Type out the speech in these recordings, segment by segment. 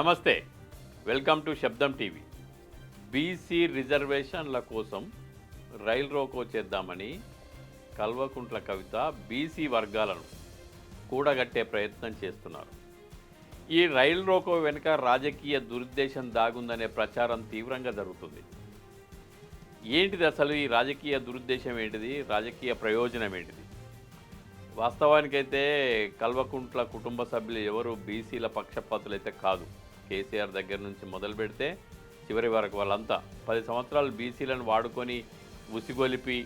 నమస్తే. Welcome to Shabdam TV. BC రిజర్వేషన్ల కోసం రైల్ రోకో చేద్దామని కల్వకుంట్ల కవిత బీసీ వర్గాలను కూడగట్టే ప్రయత్నం చేస్తున్నారు. ఈ రైల్ రోకో వెనుక రాజకీయ దురుద్దేశం దాగుందనే ప్రచారం తీవ్రంగా జరుగుతుంది. ఏంటిది అసలు ఈ రాజకీయ దురుద్దేశం ఏంటిది? రాజకీయ ప్రయోజనం ఏంటిది? వాస్తవానికైతే కల్వకుంట్ల కుటుంబ సభ్యులు ఎవరు బీసీల పక్షపాతులు అయితే కాదు. కేసీఆర్ దగ్గర నుంచి మొదలు పెడితే చివరి వరకు వాళ్ళంతా పది సంవత్సరాలు బీసీలను వాడుకొని ఉసిగొలిపి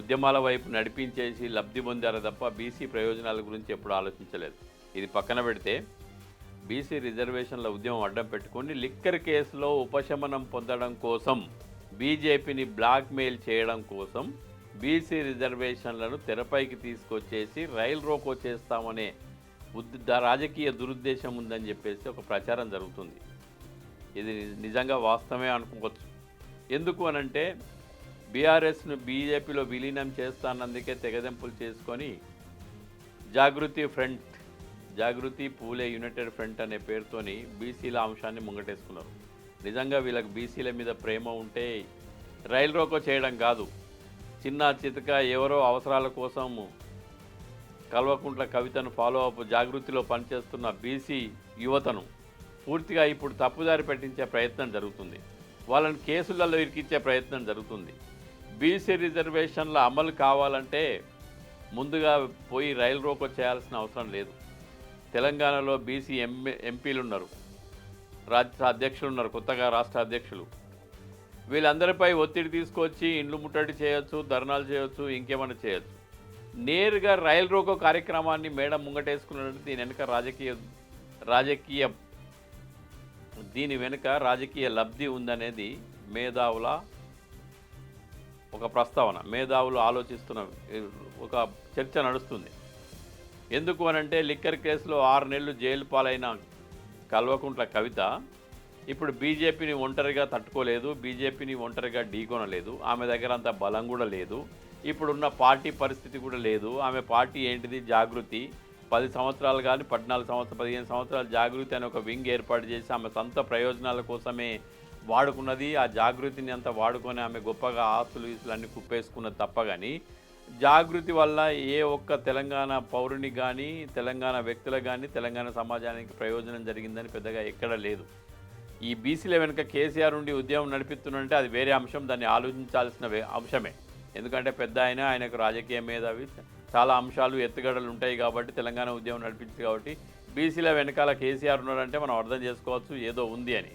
ఉద్యమాల వైపు నడిపించేసి లబ్ధి పొందారు తప్ప బీసీ ప్రయోజనాల గురించి ఎప్పుడు ఆలోచించలేదు. ఇది పక్కన పెడితే బీసీ రిజర్వేషన్ల ఉద్యమం అడ్డం పెట్టుకొని లిక్కర్ కేసులో ఉపశమనం పొందడం కోసం బీజేపీని బ్లాక్మెయిల్ చేయడం కోసం బీసీ రిజర్వేషన్లను తెరపైకి తీసుకొచ్చేసి రైల్ రోకో చేస్తామనే రాజకీయ దురుద్దేశం ఉందని చెప్పేసి ఒక ప్రచారం జరుగుతుంది. ఇది నిజంగా వాస్తవమే అనుకోవచ్చు. ఎందుకు అనంటే బీఆర్ఎస్ను బీజేపీలో విలీనం చేస్తానందుకే తెగదెంపులు చేసుకొని Jagruthi front Jagruthi Phule united front అనే పేరుతోని బీసీల అంశాన్ని ముంగటేసుకున్నారు. నిజంగా వీళ్ళకి బీసీల మీద ప్రేమ ఉంటే రైల్ రోకో చేయడం కాదు. చిన్న చితక ఎవరో అవసరాల కోసం కల్వకుంట్ల కవితను ఫాలో అప్ జాగృతిలో పనిచేస్తున్న బీసీ యువతను పూర్తిగా ఇప్పుడు తప్పుదారి పెట్టించే ప్రయత్నం జరుగుతుంది. వాళ్ళని కేసులలో ఇరికించే ప్రయత్నం జరుగుతుంది. బీసీ రిజర్వేషన్ల అమలు కావాలంటే ముందుగా పోయి రైలు రోకో చేయాల్సిన అవసరం లేదు. తెలంగాణలో బీసీ ఎంఏ ఎంపీలు ఉన్నారు రాష్ట్ర అధ్యక్షులు ఉన్నారు కొత్తగా రాష్ట్ర అధ్యక్షులు. వీళ్ళందరిపై ఒత్తిడి తీసుకొచ్చి ఇండ్లు ముట్టడి చేయొచ్చు ధర్నాలు చేయొచ్చు ఇంకేమైనా చేయొచ్చు. నేరుగా రైలు రోకో కార్యక్రమాన్ని మేడం ముంగటేసుకున్నట్టు దీని వెనుక రాజకీయ రాజకీయ. దీని వెనుక రాజకీయ లబ్ధి ఉందనేది మేధావుల ఒక ప్రస్తావన. మేధావులు ఆలోచిస్తున్న ఒక చర్చ నడుస్తుంది. ఎందుకు అనంటే లిక్కర్ కేసులో ఆరు నెలలు జైలు పాలైన కల్వకుంట్ల కవిత ఇప్పుడు బీజేపీని ఒంటరిగా తట్టుకోలేదు బీజేపీని ఒంటరిగా ఢీకొనలేదు ఆమె దగ్గర అంత బలం కూడా లేదు. ఇప్పుడున్న పార్టీ పరిస్థితి కూడా లేదు. ఆమె పార్టీ ఏంటిది? జాగృతి. పది సంవత్సరాలు కానీ పద్నాలుగు సంవత్సరాలు పదిహేను సంవత్సరాలు జాగృతి అనే ఒక వింగ్ ఏర్పాటు చేసి ఆమె సొంత ప్రయోజనాల కోసమే వాడుకున్నది. ఆ జాగృతిని అంతా వాడుకొని ఆమె గొప్పగా ఆస్తులు ఈస్తులు అన్ని కుప్పేసుకున్నది తప్ప కానీ జాగృతి వల్ల ఏ ఒక్క తెలంగాణ పౌరుని కానీ తెలంగాణ వ్యక్తులకు కానీ తెలంగాణ సమాజానికి ప్రయోజనం జరిగిందని పెద్దగా ఎక్కడ లేదు. ఈ బీసీల వెనుక కేసీఆర్ ఉండి ఉద్యమం నడిపిస్తున్నంటే అది వేరే అంశం. దాన్ని ఆలోచించాల్సిన వే- అంశమే. ఎందుకంటే పెద్ద ఆయన ఆయనకు రాజకీయ అవి చాలా అంశాలు ఎత్తుగడలు ఉంటాయి కాబట్టి తెలంగాణ ఉద్యమం నడిపించింది కాబట్టి బీసీల వెనకాల కేసీఆర్ ఉన్నాడంటే మనం అర్థం చేసుకోవచ్చు ఏదో ఉంది అని.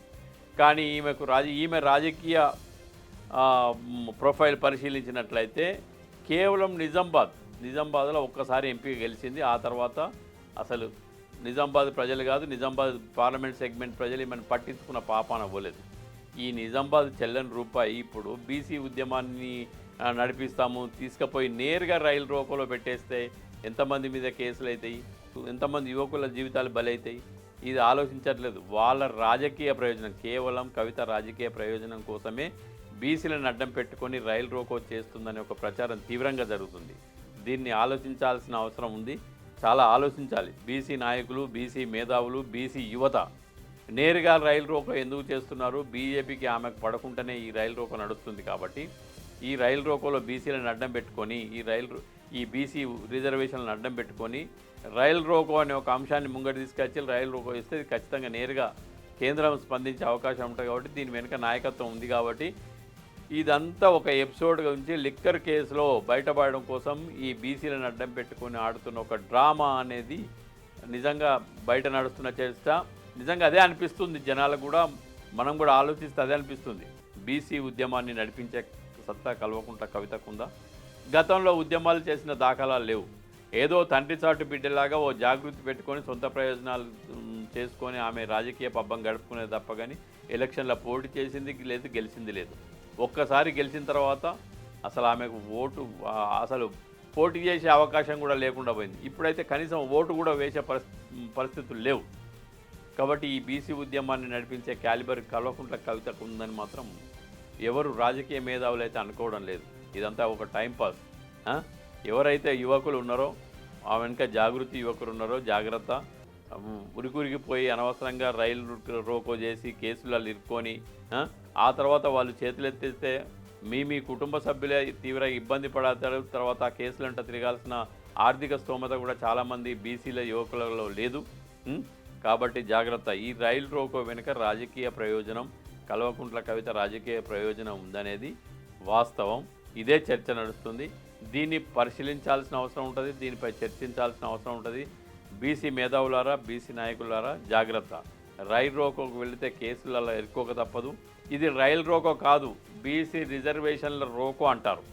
కానీ ఈమెకు రాజ ఈమె రాజకీయ ప్రొఫైల్ పరిశీలించినట్లయితే కేవలం నిజామాబాద్ నిజామాబాద్లో ఒక్కసారి ఎంపీ గెలిచింది. ఆ తర్వాత అసలు నిజామాబాద్ ప్రజలు కాదు నిజామాబాద్ పార్లమెంట్ సెగ్మెంట్ ప్రజలు ఈమెను పట్టించుకున్న పాపాన పోలేదు. ఈ నిజామాబాద్ చెల్లని రూపాయి ఇప్పుడు బీసీ ఉద్యమాన్ని నడిపిస్తాము. తీసుకుపోయి నేరుగా రైలు రోకోలో పెట్టేస్తే ఎంతమంది మీద కేసులు అవుతాయి ఎంతమంది యువకుల జీవితాలు బలవుతాయి ఇది ఆలోచించట్లేదు. వాళ్ళ రాజకీయ ప్రయోజనం కేవలం కవిత రాజకీయ ప్రయోజనం కోసమే బీసీలను అడ్డం పెట్టుకొని రైలు రోకో చేస్తుందనే ఒక ప్రచారం తీవ్రంగా జరుగుతుంది. దీన్ని ఆలోచించాల్సిన అవసరం ఉంది. చాలా ఆలోచించాలి. బీసీ నాయకులు బీసీ మేధావులు బీసీ యువత నేరుగా రైలు రోకో ఎందుకు చేస్తున్నారు? బీజేపీకి ఆమెకు పడకుండానే ఈ రైలు రోకో నడుస్తుంది కాబట్టి ఈ రైలు రోకోలో బీసీలను అడ్డం పెట్టుకొని ఈ రైలు ఈ బీసీ రిజర్వేషన్లను అడ్డం పెట్టుకొని రైలు రోకో అనే ఒక అంశాన్ని ముంగటి తీసుకొచ్చి రైలు రోకో ఇస్తే ఖచ్చితంగా నేరుగా కేంద్రం స్పందించే అవకాశం ఉంటుంది కాబట్టి దీని వెనుక నాయకత్వం ఉంది కాబట్టి ఇదంతా ఒక ఎపిసోడ్ గురించి లిక్కర్ కేసులో బయటపడడం కోసం ఈ బీసీలను అడ్డం పెట్టుకొని ఆడుతున్న ఒక డ్రామా అనేది నిజంగా బయట నడుస్తున్న చర్చ నిజంగా అదే అనిపిస్తుంది జనాలకు కూడా మనం కూడా ఆలోచిస్తే అదే అనిపిస్తుంది. బీసీ ఉద్యమాన్ని నడిపించే సత్తా కల్వకుంట కవితకుందా? గతంలో ఉద్యమాలు చేసిన దాఖలాలు లేవు. ఏదో తండ్రి చాటు బిడ్డలాగా ఓ జాగృతి పెట్టుకొని సొంత ప్రయోజనాలు చేసుకొని ఆమె రాజకీయ పబ్బం గడుపుకునేది తప్ప కానీ ఎలక్షన్లో పోటీ చేసింది లేదు గెలిచింది లేదు. ఒక్కసారి గెలిచిన తర్వాత అసలు ఆమెకు ఓటు అసలు పోటీ చేసే అవకాశం కూడా లేకుండా పోయింది. ఇప్పుడైతే కనీసం ఓటు కూడా వేసే పరిస్థితి పరిస్థితులు లేవు. కాబట్టి ఈ బీసీ ఉద్యమాన్ని నడిపించే క్యాలిబర్ కల్వకుంట్ల కవితకు ఉందని మాత్రం ఎవరు రాజకీయ మేధావులు అయితే అనుకోవడం లేదు. ఇదంతా ఒక టైంపాస్ ఎవరైతే యువకులు ఉన్నారో ఆ వెనుక జాగృతి యువకులు ఉన్నారో జాగ్రత్త ఉరికురికిపోయి అనవసరంగా రైలు రోకో చేసి కేసులలో ఇరుక్కొని ఆ, తర్వాత వాళ్ళు చేతులెత్తిస్తే మీ మీ కుటుంబ సభ్యులే తీవ్ర ఇబ్బంది పడతారు. తర్వాత ఆ కేసులంట తిరగాల్సిన ఆర్థిక స్తోమత కూడా చాలామంది బీసీల యువకులలో లేదు. కాబట్టి జాగ్రత్త. ఈ రైలు రోకో వెనుక రాజకీయ ప్రయోజనం కల్వకుంట్ల కవిత రాజకీయ ప్రయోజనం ఉందనేది వాస్తవం. ఇదే చర్చ నడుస్తుంది. దీన్ని పరిశీలించాల్సిన అవసరం ఉంటుంది. దీనిపై చర్చించాల్సిన అవసరం ఉంటుంది. బీసీ మేధావులారా బీసీ నాయకులారా జాగ్రత్త. రైలు రోకోకు వెళితే కేసులలో ఇరుక్కోక తప్పదు. ఇది రైలు రోకో కాదు బీసీ రిజర్వేషన్ల రోకో అంటారు.